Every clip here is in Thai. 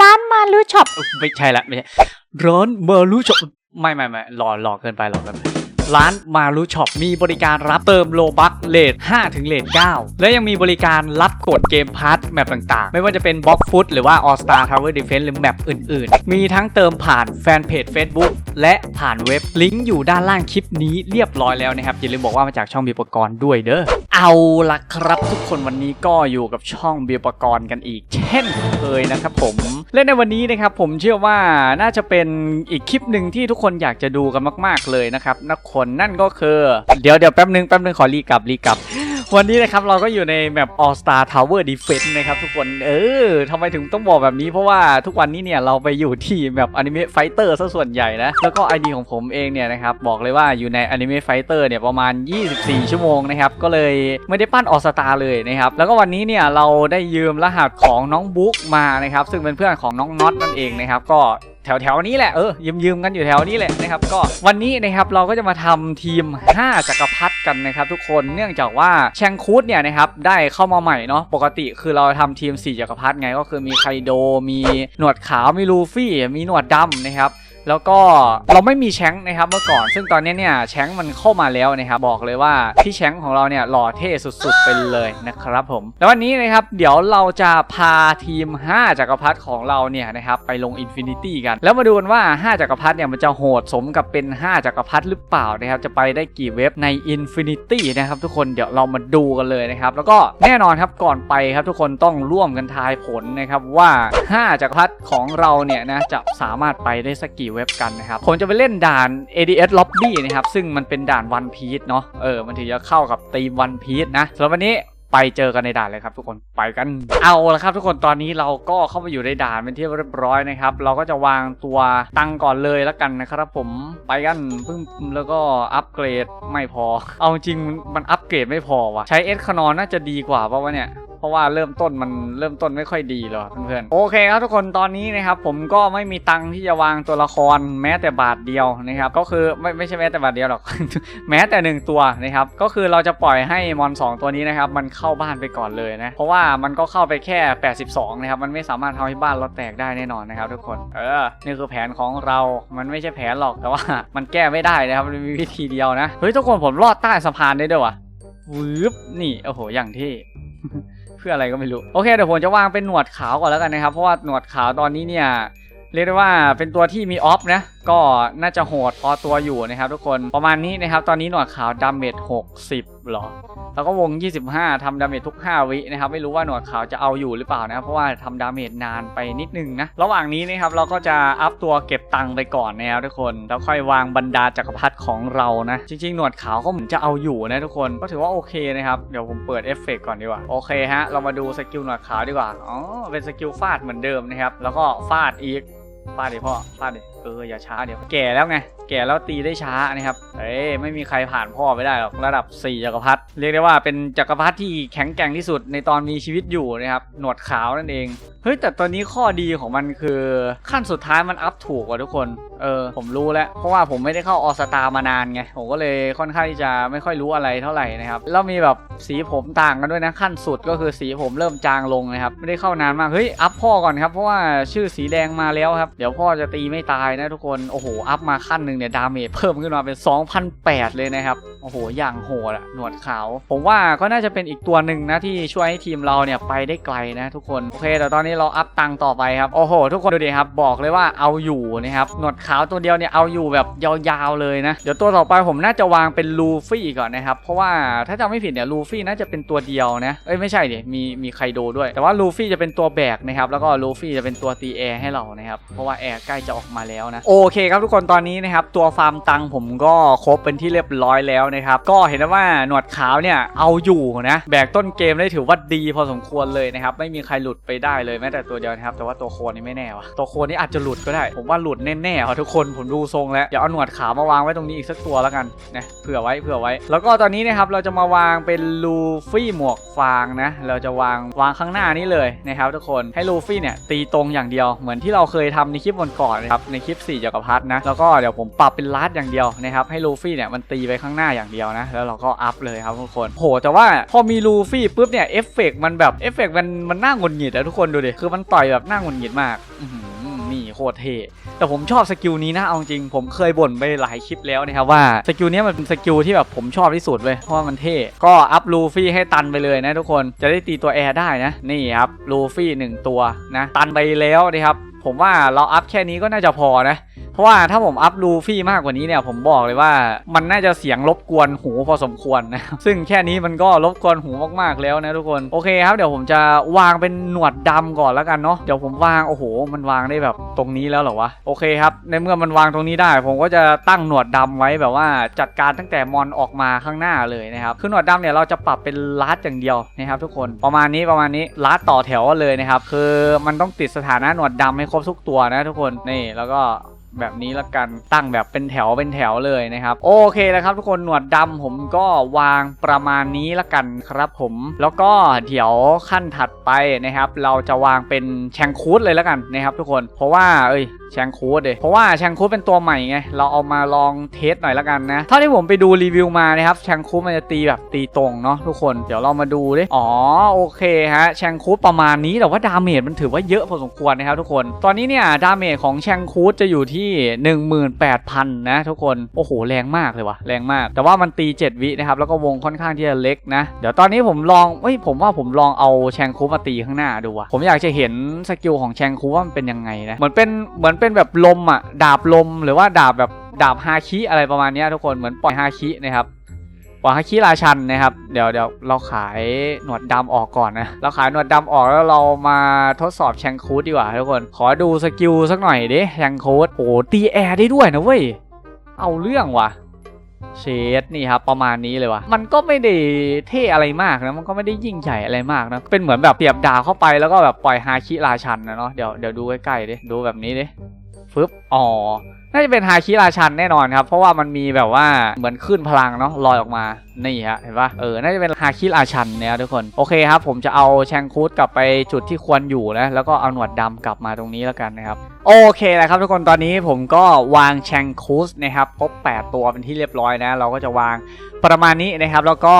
ร้านมารุช็อปไม่ใช่ละไม่ใช่ร้านมารุช็อปไม่ไม่ไม่หล่อหล่อเกินไปหล่อเกินไปร้านมารุช็อปมีบริการรับเติมโลบัคเลท5ถึงเลท9และยังมีบริการรับกดเกมพาร์ทแมปต่างๆ ไม่ว่าจะเป็นบล็อกฟุตหรือว่า All Star Tower Defense หรือแมปอื่นๆ มีทั้งเติมผ่านแฟนเพจ Facebook และผ่านเว็บลิงก์อยู่ด้านล่างคลิปนี้เรียบร้อยแล้วนะครับ อย่าลืมบอกว่ามาจากช่องบิวปกรณ์ด้วยเด้อ เอาละครับทุกคนวันนี้ก็อยู่กับช่องเบียร์ปกรณ์กันอีก เช่นเคยนะครับผมและในวันนี้นะครับผมเชื่อว่าน่าจะเป็นอีกคลิปหนึ่งที่ทุกคนอยากจะดูกันมาก ๆเลยนะครับนักคนนั่นก็คือ เดี๋ยวเดี๋ยวแป๊บนึงแป๊บนึงขอรีกลับรีกลับ วันนี้นะครับเราก็อยู่ในแมป All Star Tower Defense นะครับทุกคนเออทำไมถึงต้องบอกแบบนี้เพราะว่าทุกวันนี้เนี่ยเราไปอยู่ที่แมป Anime Fighter ซะส่วนใหญ่นะ แล้วก็ ID ของผมเองเนี่ยนะครับบอกเลยว่าอยู่ใน Anime Fighter เนี่ยประมาณ 24 ชั่วโมงนะครับ ก็เลยไม่ได้ปั้น All Star เลยนะครับ แล้วก็วันนี้เนี่ยเราได้ยืมรหัสของน้องบุ๊กมานะครับ ซึ่งเป็นเพื่อนของน้องน็อตนั่นเองนะครับก็ แถวแถวๆนี้แหละเออยืมยืมๆกันอยู่แถวนี้แหละนะครับก็วันนี้นะครับเราก็จะมาทำทีม 5 จักรพรรดิกันนะครับทุกคนเนื่องจากว่าแชงคูดเนี่ยนะครับได้เข้ามาใหม่เนาะปกติคือเราทำทีม 4 จักรพรรดิไงก็คือมีไคโดมีหนวดขาวมีลูฟี่มีหนวดดำนะครับ แล้วก็เราไม่มีแชงนะครับเมื่อก่อน ซึ่งตอนนี้เนี่ยแชงมันเข้ามาแล้วนะครับบอกเลยว่าพี่แชงของเราเนี่ยหล่อเท่สุดๆไปเลยนะครับผม แล้ววันนี้นะครับเดี๋ยวเราจะพาทีม 5จักรพรรดิของเราเนี่ยนะครับไปลงอินฟินิตี้กัน แล้วมาดูกันว่า 5จักรพรรดิเนี่ยมันจะโหดสมกับเป็น 5จักรพรรดิหรือเปล่านะครับจะไปได้กี่เว็บในอินฟินิตี้นะครับทุกคนเดี๋ยวเรามาดูกันเลยนะครับแล้วก็แน่นอนครับก่อนไปครับทุกคนต้องร่วมกันทายผลนะครับว่า 5จักรพรรดิของเราเนี่ยนะจะสามารถไปได้สักกี่เว็บกันนะครับ ผมจะไปเล่นด่าน ADS Lobby นะครับ ซึ่งมันเป็นด่าน One Piece เนาะเออมันถึงจะเข้ากับธีม One Piece นะสำหรับวันนี้ไปเจอกันในด่านเลยครับทุกคนไปกันเอาละครับ ทุกคนตอนนี้เราก็เข้ามาอยู่ในด่านเป็นที่เรียบร้อยนะครับ เราก็จะวางตัวตังก่อนเลยแล้วกันนะครับผมไปกันปึ้มแล้วก็อัปเกรดไม่พอ เอาจริงมันอัปเกรดไม่พอว่ะใช้เอสคานอนน่าจะดีกว่าเพราะว่าเนี่ย เพราะว่าเริ่มต้นมันเริ่มต้นไม่ค่อยดีเลยว่ะเพื่อนๆโอเคครับทุกคนตอนนี้นะครับผมก็ไม่มีตังค์ที่จะวางตัวละครแม้แต่บาทเดียวนะครับก็คือไม่ไม่ใช่แม้แต่บาทเดียวหรอก แม้แต่หนึ่งตัวนะครับก็คือเราจะปล่อยให้มอนสองตัวนี้นะครับมันเข้าบ้านไปก่อนเลยนะเพราะว่ามันก็เข้าไปแค่ 82นะครับมันไม่สามารถทำให้บ้านเราแตกได้แน่นอนนะครับทุกคนเออนี่คือแผนของเรามันไม่ใช่แผนหรอกแต่ว่า มันแก้ไม่ได้นะครับมันมีวิธีเดียวนะเฮ้ยทุกคนผมรอดใต้สะพานได้ด้วยวะวืบนี่โอ้โหอย่างที่ พื่ออะไรก็ไม่รู้ โอเคเดี๋ยวผมจะวางเป็นหนวดขาวก่อนแล้วกันนะครับ เพราะว่าหนวดขาวตอนนี้เนี่ยเรียกได้ว่าเป็นตัวที่มีออฟนะ ก็น่าจะโหดพอตัวอยู่นะครับทุกคนประมาณนี้นะครับ ตอนนี้หนวดขาวดาเมจ60หรอ แล้วก็วง 25ทำดาเมจทุก 5 วินะครับ ไม่รู้ว่าหนวดขาวจะเอาอยู่หรือเปล่านะเพราะว่าทำดาเมจนานไปนิดนึงนะ ระหว่างนี้นะครับเราก็จะอัพตัวเก็บตังค์ไปก่อนนะครับทุกคน แล้วค่อยวางบรรดาจักรพรรดิของเรานะ จริง ๆ หนวดขาวก็เหมือนจะเอาอยู่นะทุกคนก็ถือว่าโอเคนะครับเดี๋ยวผมเปิดเอฟเฟกต์ก่อนดีกว่าโอเคฮะเรามาดูสกิลหนวดขาวดีกว่าอ๋อเป็นสกิลฟาดเหมือนเดิมนะครับแล้วก็ฟาดอีก ฟาดดิพ่อฟาดดิเอออย่าช้าเดี๋ยวแก่แล้วไงแก่แล้วตีได้ช้านะครับเอ้ยไม่มีใครผ่านพ่อไปได้หรอกระดับ 4 จักรพรรดิเรียกได้ว่าเป็นจักรพรรดิที่แข็งแกร่งที่สุดในตอนมีชีวิตอยู่นะครับหนวดขาวนั่นเอง ฮ้ยแต่ตอนนี้ข้อดีของมันคือขั้นสุดท้ายมันอัพถูกกว่าทุกคน เออผมรู้แล้ว เพราะว่าผมไม่ได้เข้าออสตามานานไง ผมก็เลยค่อนข้างที่จะไม่ค่อยรู้อะไรเท่าไหร่นะครับ แล้วมีแบบสีผมต่างกันด้วยนะ ขั้นสุดก็คือสีผมเริ่มจางลงนะครับ ไม่ได้เข้านานมาก เฮ้ยอัพพ่อก่อนครับ เพราะว่าชื่อสีแดงมาแล้วครับ เดี๋ยวพ่อจะตีไม่ตายนะทุกคน โอ้โหอัพมาขั้นหนึ่งเนี่ยดาเมจเพิ่มขึ้นมาเป็น 2,008 เลยนะครับ อ้โห อย่างโหดอะหนวดขาว ผมว่าก็น่าจะเป็นอีกตัวหนึ่งนะที่ช่วยให้ทีมเราเนี่ยไปได้ไกลนะทุกคน โอเคแต่ตอนนี้เราอัพตังค์ต่อไปครับ โอ้โห ทุกคนดูดิครับ บอกเลยว่าเอาอยู่นะครับ หนวดขาวตัวเดียวเนี่ยเอาอยู่แบบยาวๆเลยนะ เดี๋ยวตัวต่อไปผมน่าจะวางเป็นลูฟี่ก่อนนะครับ เพราะว่าถ้าจำไม่ผิดเนี่ยลูฟี่น่าจะเป็นตัวเดียวนะ เอ้ยไม่ใช่ดิมีมีไคโดด้วย แต่ว่าลูฟี่จะเป็นตัวแบกนะครับ แล้วก็ลูฟี่จะเป็นตัวตีแอร์ให้เรานะครับ เพราะว่าแอร์ใกล้จะออกมาแล้วนะ โอเคครับทุกคนตอนนี้นะครับตัวฟาร์มตังผมก็ครบเป็นที่เรียบร้อยแล้วนะครับก็เห็นได้ว่าหนวดขาวเนี่ยเอาอยู่นะแบกต้นเกมได้ถือว่าดีพอสมควรเลยนะครับไม่มีใครหลุดไปได้เลยแม้แต่ตัวเดียวนะครับแต่ว่าตัวโคนนี่ไม่แน่วะตัวโคนนี่อาจจะหลุดก็ได้ ผมว่าหลุดแน่ๆครับทุกคนผมดูทรงแล้วเดี๋ยวเอาหนวดขาวมาวางไว้ตรงนี้อีกสักตัวแล้วกันนะเผื่อไว้เผื่อไว้ แล้วก็ตอนนี้นะครับเราจะมาวางเป็นลูฟี่หมวกฟางนะเราจะวางวางข้างหน้านี้เลยนะครับทุกคนให้ลูฟี่เนี่ยตีตรงอย่างเดียวเหมือนที่เราเคยทำในคลิปก่อนนะครับในคลิป4จักรพรรดินะแล้วก็เดี๋ยวผมปรับเป็นลัดอย่างเดียวนะครับให้ลูฟี่เนี่ยมันตีไปข้างหน้าอย่างอย่างเดียวนะ แล้วเราก็อัพเลยครับทุกคนโหแต่ว่าพอมีลูฟี่ปุ๊บเนี่ยเอฟเฟกต์มันแบบเอฟเฟกต์มันมันน่าหงุดหงิดอะทุกคนดูดิคือมันต่อยแบบน่าหงุดหงิดมากนี่โคตรเท่แต่ผมชอบสกิลนี้นะเอาจริงผมเคยบ่นไปหลายคลิปแล้วนะครับว่าสกิลนี้มันเป็นสกิลที่แบบผมชอบที่สุดเว้ยเพราะมันเท่ก็อัพลูฟี่ให้ตันไปเลยนะทุกคนจะได้ตีตัวแอร์ได้นะนี่ครับลูฟี่หนึ่งตัวนะตันไปแล้วนะครับผมว่าเราอัพแค่นี้ก็น่าจะพอนะ เพราะว่าถ้าผมอัพลูฟี่มากกว่านี้เนี่ยผมบอกเลยว่ามันน่าจะเสียงรบกวนหูพอสมควรนะครับซึ่งแค่นี้มันก็รบกวนหูมากๆแล้วนะทุกคนโอเคครับเดี๋ยวผมจะวางเป็นหนวดดำก่อนแล้วกันเนาะเดี๋ยวผมวางโอ้โห มันวางได้แบบตรงนี้แล้วเหรอวะโอเคครับในเมื่อมันวางตรงนี้ได้ ผมก็จะตั้งหนวดดำไว้แบบว่าจัดการตั้งแต่มอนออกมาข้างหน้าเลยนะครับคือหนวดดำเนี่ยเราจะปรับเป็นลัดอย่างเดียวนะครับทุกคนประมาณนี้ประมาณนี้ลัดต่อแถวเลยนะครับคือมันต้องติดสถานะหนวดดำให้ครบทุกตัวนะทุกคนนี่แล้วก็ แบบนี้ละกันตั้งแบบเป็นแถวเป็นแถวเลยนะครับ โอเคแล้วครับทุกคนหนวดดำผมก็วางประมาณนี้ละกันครับผม แล้วก็เดี๋ยวขั้นถัดไปนะครับ เราจะวางเป็นแชงคูดเลยละกันนะครับ ทุกคนเพราะว่าเอ้ยแชงคูดเลยเพราะว่าแชงคูดเป็นตัวใหม่ไงเราเอามาลองเทสหน่อยละกันนะเท่าที่ผมไปดูรีวิวมานะครับแชงคูดมันจะตีแบบตีตรงเนาะทุกคนเดี๋ยวเรามาดูดิอ๋อโอเคฮะแชงคูดประมาณนี้แต่ว่าดาเมจมันถือว่าเยอะพอสมควรนะครับทุกคน ตอนนี้เนี่ยดาเมจของแชงคูดจะอยู่ที่18,000 นะทุกคน โอ้โห แรงมากเลยวะแรงมาก แต่ว่ามันตี 7 วินะครับ แล้วก็วงค่อนข้างที่จะเล็กนะ เดี๋ยวตอนนี้ผมลองเอ้ย ผมว่าผมลองเอาแชงคูมาตีข้างหน้าดูวะผมอยากจะเห็นสกิลของแชงคูว่ามันเป็นยังไงนะ เหมือนเป็น เหมือนเป็นแบบลมอะดาบลม หรือว่าดาบแบบดาบฮาคิอะไรประมาณนี้ทุกคน เหมือนปล่อยฮาคินะครับ ปล่อยฮาคิราชันนะครับ เดี๋ยวเดี๋ยวเราขายหนวดดำออกก่อนนะ เราขายหนวดดำออกแล้วเรามาทดสอบแชงคูดดีกว่าทุกคน ขอดูสกิลสักหน่อยดิแชงคูดโอ้ตีแอร์ได้ด้วยนะเว้ย เอาเรื่องว่ะเชดนี่ครับประมาณนี้เลยว่ะมันก็ไม่ได้เท่อะไรมากนะมันก็ไม่ได้ยิ่งใหญ่อะไรมากนะเป็นเหมือนแบบเสียบดาวเข้าไปแล้วก็แบบปล่อยฮาคิราชันนะเนาะเดี๋ยวเดี๋ยวดูใกล้ๆดิดูแบบนี้ดิฟึบอ๋อ น่าจะเป็นฮาคิราชันแน่นอนครับ เพราะว่ามันมีแบบว่าเหมือนขึ้นพลังเนาะลอยออกมา นี่ฮะ เห็นปะเออ น่าจะเป็นฮาคิราชันเนี่ยทุกคน โอเคครับ ผมจะเอาแชงคูดกลับไปจุดที่ควรอยู่นะ แล้วก็เอาหนวดดำกลับมาตรงนี้แล้วกันนะครับ โอเคแล้วครับทุกคน ตอนนี้ผมก็วางแชงคูสนะครับครบ8 ตัวเป็นที่เรียบร้อยนะ เราก็จะวางประมาณนี้นะครับ แล้วก็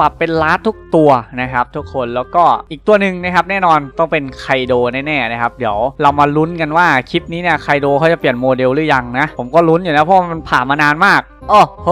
ปรับเป็นลาดทุกตัวนะครับ ทุกคน แล้วก็อีกตัวหนึ่งนะครับ แน่นอนต้องเป็นไคโดแน่ๆนะครับ เดี๋ยวเรามาลุ้นกันว่าคลิปนี้เนี่ยไคโดเขาจะเปลี่ยนี่ยนโมเดลหรือยังนะ ผมก็ลุ้นอยู่นะเพราะมันผ่านมานานมาก โอ้โห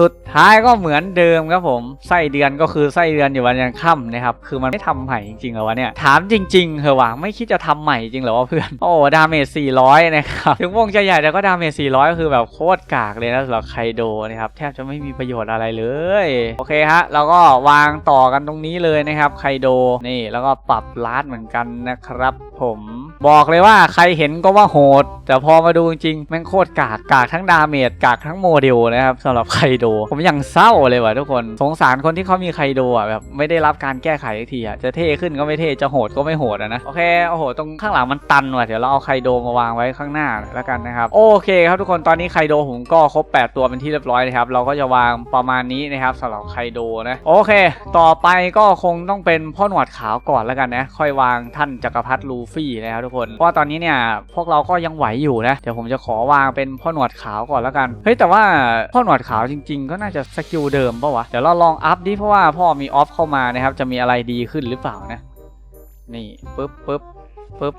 สุดท้ายก็เหมือนเดิมครับผม ไส้เดือนก็คือไส้เดือนอยู่วันยังค่ำนะครับ คือมันไม่ทำใหม่จริงๆเหรอวะเนี่ย ถามจริงๆเหรอวะ ไม่คิดจะทำใหม่จริงเหรอวะเพื่อน โอ้ดาเมจ400 นะครับ ถึงวงจะใหญ่แต่ก็ดาเมจ400 ก็คือแบบโคตรกากเลยนะสำหรับไคโดนะครับ แทบจะไม่มีประโยชน์อะไรเลย โอเคฮะ เราก็วางต่อกันตรงนี้เลยนะครับไคโด นี่แล้วก็ปรับลาดเหมือนกันนะครับ ผมบอกเลยว่าใครเห็นก็ว่าโหด แต่พอมาดูจริงๆแม่งโคตรกากกากทั้งดาเมจกากทั้งโมเดลนะครับสำหรับไคโด ผมยังเศร้าเลยว่ะทุกคนสงสารคนที่เขามีไคโดอะแบบไม่ได้รับการแก้ไขสักทีอะจะเท่ขึ้นก็ไม่เท่จะโหดก็ไม่โหดนะโอเคโอ้โหตรงข้างหลังมันตันว่ะเดี๋ยวเราเอาไคโดมาวางไว้ข้างหน้าแล้วกันนะครับโอเคครับทุกคนตอนนี้ไคโดผมก็ครบ 8 ตัวเป็นที่เรียบร้อยนะครับเราก็จะวางประมาณนี้นะครับสำหรับไคโดนะโอเค ต่อไปก็คงต้องเป็นพ่อหนวดขาวก่อนแล้วกันนะค่อยวางท่านจักรพรรดิลูฟี่นะครับทุกคนเพราะตอนนี้เนี่ยพวกเราก็ยังไหวอยู่นะเดี๋ยวผมจะขอวางเป็นพ่อหนวดขาวก่อนแล้วกันเฮ้ยแต่ว่าพ่อหนวดขาวจริง ๆ ก็น่าจะสกิลเดิมปะวะ เดี๋ยวเราลองอัพดิเพราะว่าพ่อมีออฟเข้ามานะครับ จะมีอะไรดีขึ้นหรือเปล่านะ นี่ปึ๊บปึ๊บปึ๊บ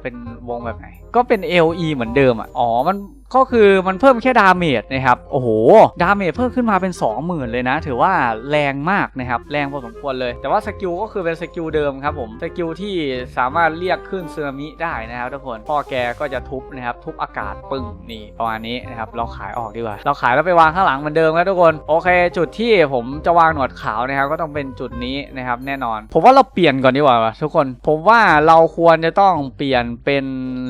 เป็นวงแบบไหน ก็เป็น LE เหมือนเดิมอะ อ๋อ มันก็คือมันเพิ่มแค่ดาเมจนะครับ โอ้โห ดาเมจเพิ่มขึ้นมาเป็น 20,000 เลยนะ ถือว่าแรงมากนะครับ แรงพอสมควรเลย แต่ว่าสกิลก็คือเป็นสกิลเดิมครับผม สกิลที่สามารถเรียกขึ้นซึนามิได้นะครับทุกคน พ่อแกก็จะทุบนะครับ ทุบอากาศปึ้งนี่ประมาณนี้นะครับ เราขายออกดีกว่า เราขายแล้วไปวางข้างหลังเหมือนเดิมครับทุกคน โอเค จุดที่ผมจะวางหนวดขาวนะครับ ก็ต้องเป็นจุดนี้นะครับ แน่นอน ผมว่าเราเปลี่ยนก่อนดีกว่าทุกคน ผมว่าเราควรจะต้องเปลี่ยนเป็น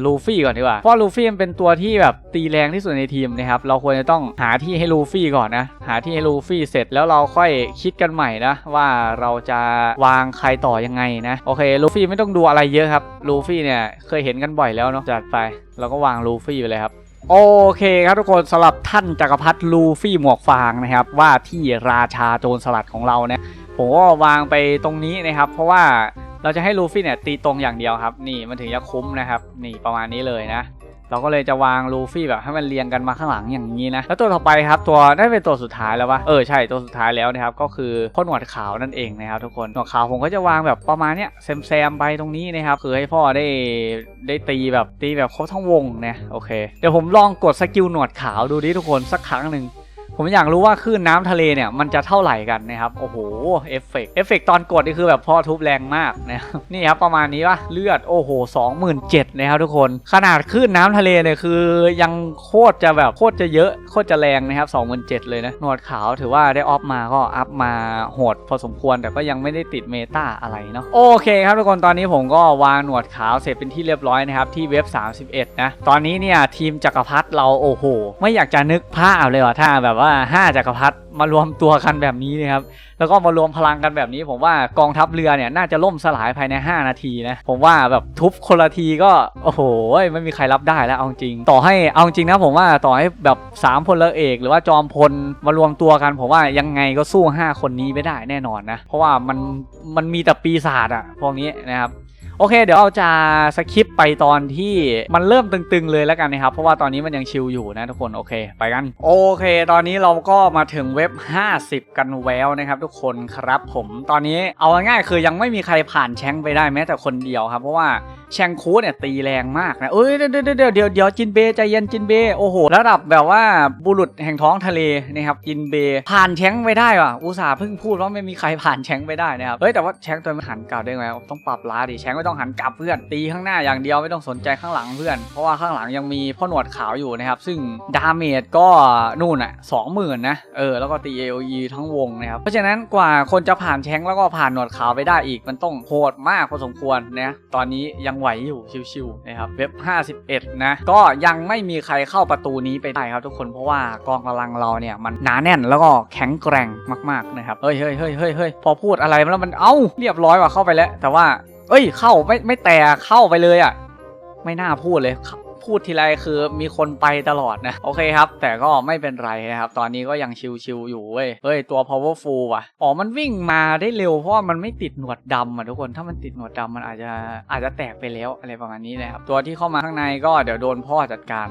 ลูฟี่ก่อนดีกว่า เพราะลูฟี่มันเป็นตัวที่แบบตีแรงที่สุดในทีมนะครับ เราควรจะต้องหาที่ให้ลูฟี่ก่อนนะ หาที่ให้ลูฟี่เสร็จแล้วเราค่อยคิดกันใหม่นะว่าเราจะวางใครต่อยังไงนะโอเคลูฟี่ไม่ต้องดูอะไรเยอะครับลูฟี่เนี่ยเคยเห็นกันบ่อยแล้วเนาะจัดไปเราก็วางลูฟี่ไปเลยครับโอเคครับทุกคนสำหรับท่านจักรพรรดิลูฟี่หมวกฟางนะครับว่าที่ราชาโจรสลัดของเราเนี่ยผมก็วางไปตรงนี้นะครับ เพราะว่า เราจะให้ลูฟี่เนี่ยตีตรงอย่างเดียวครับ นี่มันถึงจะคุ้มนะครับ นี่ประมาณนี้เลยนะ เราก็เลยจะวางลูฟี่แบบให้มันเรียงกันมาข้างหลังอย่างนี้นะ แล้วตัวต่อไปครับ ตัวได้เป็นตัวสุดท้ายแล้ววะเออใช่ตัวสุดท้ายแล้วนะครับ ก็คือพ่อหนวดขาวนั่นเองนะครับทุกคนหนวดขาวผมก็จะวางแบบประมาณเนี้ยแซมแซมๆไปตรงนี้นะครับคือให้พ่อได้ได้ตีแบบตีแบบครบทั้งวงนะโอเค เดี๋ยวผมลองกดสกิลหนวดขาวดูดิทุกคนสักครั้งหนึ่ง ผมอยากรู้ว่าคลื่นน้ำทะเลเนี่ยมันจะเท่าไหร่กันนะครับ โอ้โห เอฟเฟกต์เอฟเฟกต์ตอนกดนี่คือแบบพ่อทุบแรงมากนะครับนี่ครับประมาณนี้ปะเลือดโอ้โห27,000นะครับทุกคน ขนาดคลื่นน้ำทะเลเนี่ยคือยังโคตรจะแบบโคตรจะเยอะโคตรจะแรงนะครับ27,000เลยนะหนวดขาวถือว่าได้ออฟมาก็อัพมาโหดพอสมควรแต่ก็ยังไม่ได้ติดเมตาอะไรเนาะโอเคครับทุกคนตอนนี้ผมก็วางหนวดขาวเสร็จเป็นที่เรียบร้อยนะครับที่เว็บ 31 นะตอนนี้เนี่ยทีมจักรพรรดิเราโอ้โห ไม่อยากจะนึกภาพเลยว่ะถ้าแบบว่า่า5จักรพรรดิมารวมตัวกันแบบนี้นะครับแล้วก็มารวมพลังกันแบบนี้ ผมว่ากองทัพเรือเนี่ยน่าจะล่มสลายภายใน 5 นาทีนะผมว่าแบบทุบคนละทีก็โอ้โหไม่มีใครรับได้แล้วเอาจริง ต่อให้เอาจริงนะผมว่าต่อให้แบบ3พลเอก หรือว่าจอมพลมารวมตัวกัน ผมว่ายังไงก็สู้ 5 คนนี้ไม่ได้แน่นอนนะเพราะว่ามันมันมีแต่ปีศาจอะพวกนี้นะครับ โอเค เดี๋ยวเราจะสคิปไปตอนที่มันเริ่มตึงๆเลยแล้วกันนะครับ เพราะว่าตอนนี้มันยังชิลอยู่นะทุกคนโอเค ไปกัน โอเค ตอนนี้เราก็มาถึงเว็บ 50 กันแล้วนะครับ ทุกคนครับผมตอนนี้เอาง่ายๆคือยังไม่มีใครผ่านแชงไปได้แม้แต่คนเดียวครับ เพราะว่าแชงคูเนี่ยตีแรงมากนะเอ้ยเดี๋ยวเดี๋ยวเดี๋ยวเดี๋ยวจินเบใจเย็นจินเบโอ้โหระดับแบบว่าบุรุษแห่งท้องทะเลนะครับจินเบผ่านแชงไปได้ว่ะอุตส่าห์เพิ่งพูดว่าไม่มีใครผ่านแชงไปได้นะครับเฮ้ยแต่ว่าแชงตัวมันหันกลับได้ไหมต้องปรับล้าดิแชงไม่ต้องหันกลับเพื่อนตีข้างหน้าอย่างเดียวไม่ต้องสนใจข้างหลังเพื่อน เพราะว่าข้างหลังยังมีพ่อหนวดขาวอยู่นะครับ ซึ่งดาเมจก็นู่นอะสองหมื่นนะเออแล้วก็ตี AOE ทั้งวงนะครับเพราะฉะนั้นกว่าคนจะผ่านแชงแล้วก็ผ่านหนวดขาวไปได้อีกมันต้องโหดมากพอสมควรนะตอนนี้ยังไหวอยู่ชิวๆนะครับเว็บ 51 นะ ก็ยังไม่มีใครเข้าประตูนี้ไปได้ครับทุกคนเพราะว่ากองกำลังเราเนี่ยมันหนาแน่นแล้วก็แข็งแกร่งมากๆนะครับเฮ้ยเฮ้ยเฮ้ยเฮ้ยเฮ้ยพอพูดอะไรแล้วมันเอ้าเรียบร้อยว่ะเข้าไปแล้ว แต่ว่า เอ้ย เข้าไม่ไม่แต่เข้าไปเลยอะ ไม่น่าพูดเลยพูดทีไรคือมีคนไปตลอดนะ โอเคครับ แต่ก็ไม่เป็นไรนะครับ ตอนนี้ก็ยังชิวๆอยู่เว้ยเฮ้ย ตัว powerful ว่ะ อ๋อ มันวิ่งมาได้เร็วเพราะว่ามันไม่ติดหนวดดำอะทุกคนถ้ามันติดหนวดดำมันอาจจะอาจจะแตกไปแล้วอะไรประมาณนี้นะครับ ตัวที่เข้ามาข้างในก็เดี๋ยวโดนพ่อจัดการ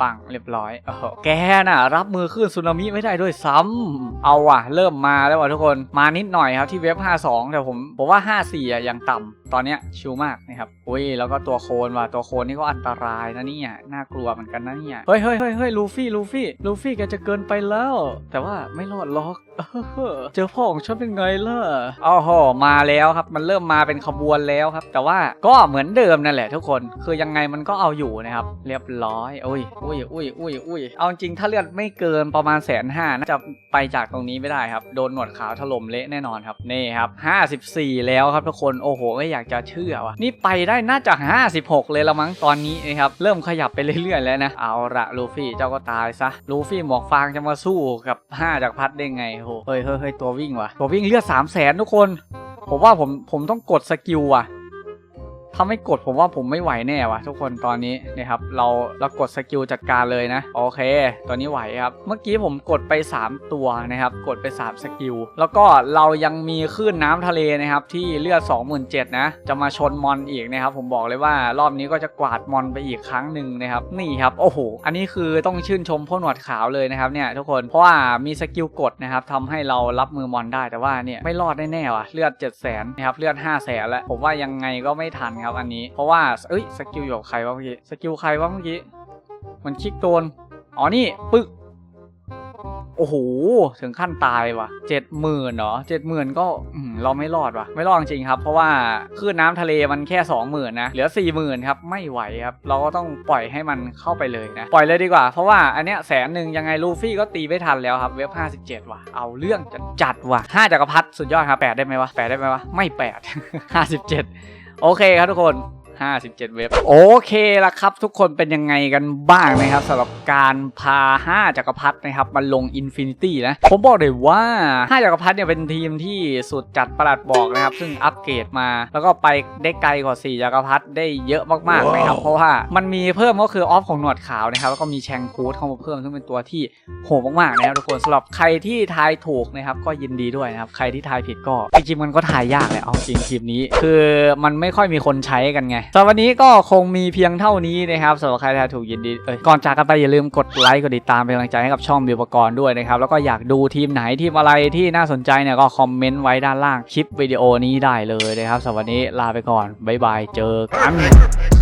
ปังเรียบร้อยโอ้โหแกน่ะ รับมือคลื่นสึนามิไม่ได้ด้วยซ้ำเอาว่ะ เริ่มมาแล้วว่ะทุกคนมานิดหน่อยครับที่เว็บ52แต่ผมผมว่า 54อะยังต่ำ ตอนเนี้ยชิลมากนะครับอุ้ยแล้วก็ตัวโคนว่ะตัวโคนนี่ก็อันตรายนะเนี่ยน่ากลัวเหมือนกันนะเนี่ยเฮ้ยเฮ้ยเฮ้ยเฮ้ยลูฟี่ลูฟี่ลูฟี่แกจะเกินไปแล้ว แต่ว่าไม่รอดล็อกเจอพ่อของฉันเป็นไงล่ะอ้าวโหมาแล้วครับ มันเริ่มมาเป็นขบวนแล้วครับ แต่ว่าก็เหมือนเดิมนั่นแหละทุกคนคือยังไงมันก็เอาอยู่นะครับ เรียบร้อยอุ้ยอุ้ยอุ้ยอุ้ยอุ้ยเอาจริงถ้าเลือดไม่เกินประมาณแสนห้าน่าจะไปจากตรงนี้ไม่ได้ครับ โดนหนวดขาวถล่มเละแน่นอนครับนี่ครับ54 แล้วครับทุกคนโอ้โหไม่อยากจะเชื่อว่ะนี่ไปได้น่าจะ 56 เลยละมั้งตอนนี้นะครับเริ่มขยับไปเรื่อยๆแล้วนะเอาละลูฟี่เจ้าก็ตายซะลูฟี่หมวกฟางจะมาสู้กับ 5 จากพัดได้ไงโหเฮ้ยเฮ้ยเฮ้ยตัววิ่งว่ะตัววิ่งเลือด3 0 0แสนทุกคน ผมว่าผมผมต้องกดสกิลว่ะ ถ้าไม่กดผมว่าผมไม่ไหวแน่ว่ะทุกคนตอนนี้นะครับเราเรากดสกิลจัดการเลยนะโอเค ตอนนี้ไหวครับ เมื่อกี้ผมกดไป 3 ตัวนะครับ กดไป 3 สกิล แล้วก็เรายังมีคลื่นน้ำทะเลนะครับ ที่เลือด27,000นะจะมาชนมอนอีกนะครับ ผมบอกเลยว่ารอบนี้ก็จะกวาดมอนไปอีกครั้งหนึ่งนะครับ นี่ครับโอ้โหอันนี้คือต้องชื่นชมพ่อหนวดขาวเลยนะครับเนี่ยทุกคนเพราะว่ามีสกิลกดนะครับทำให้เรารับมือมอนได้แต่ว่าเนี่ยไม่รอดแน่ๆว่ะเลือด7 0 0 0 0นนะครับเลือด5 0 0 0 0 0แล้วผมว่ายังไงก็ไม่ทันครับอันนี้ เพราะว่าเอ้ยสกิลอยู่กับใครวะเมื่อกี้สกิลใครวะเมื่อกี้มันคลิกโดนอ๋อนี่ปึ๊กโอ้โห ถึงขั้นตายว่ะเจ็ดหมื่นเหรอเจ็ดหมื่นก็เราไม่รอดว่ะ ไม่รอดจริงครับ เพราะว่าคลื่นน้ำทะเลมันแค่สองหมื่นนะ เหลือสี่หมื่นครับ ไม่ไหวครับ เราก็ต้องปล่อยให้มันเข้าไปเลยนะ ปล่อยเลยดีกว่า เพราะว่าอันเนี้ยแสนหนึ่งยังไงลูฟี่ก็ตีไม่ทันแล้วครับ เว็บ57ว่ะ เอาเรื่องจัดจัดว่ะห้าจักรพรรดิสุดยอดครับแปดได้ไหมวะแปดได้ไหมวะ ไม่แปด57 โอเคครับทุกคน 57 เว็บ โอเคละครับ ทุกคนเป็นยังไงกันบ้างนะครับสำหรับการพา 5 จักรพรรดินะครับมาลง Infinity นะ ผมบอกเลยว่า 5 จักรพรรดิเนี่ยเป็นทีมที่สุดจัดประหลัดบอกนะครับ ซึ่งอัปเกรดมา แล้วก็ไปได้ไกลกว่า 4 จักรพรรดิได้เยอะมากๆนะครับ เพราะว่ามันมีเพิ่มก็คือออฟของหนวดขาวนะครับ แล้วก็มีแชงคูดเข้ามาเพิ่มซึ่งเป็นตัวที่โหดมากๆนะครับทุกคนสำหรับใครที่ทายถูกนะครับก็ยินดีด้วยนะครับใครที่ทายผิดก็จริงๆมันก็ทายยากแหละเอาจริงทีมนี้ คือมันไม่ค่อยมีคนใช้กันไงสำหรับวันนี้ก็คงมีเพียงเท่านี้นะครับสำหรับใครที่ถูกยินดีเอ้ยก่อนจากกันไปอย่าลืมกดไลค์กดติดตามเป็นกำลังใจให้กับช่องบิวปกรณ์ด้วยนะครับแล้วก็อยากดูทีมไหนทีมอะไรที่น่าสนใจเนี่ยก็คอมเมนต์ไว้ด้านล่างคลิปวิดีโอนี้ได้เลยนะครับสำหรับวันนี้ลาไปก่อนบ๊ายบายเจอกัน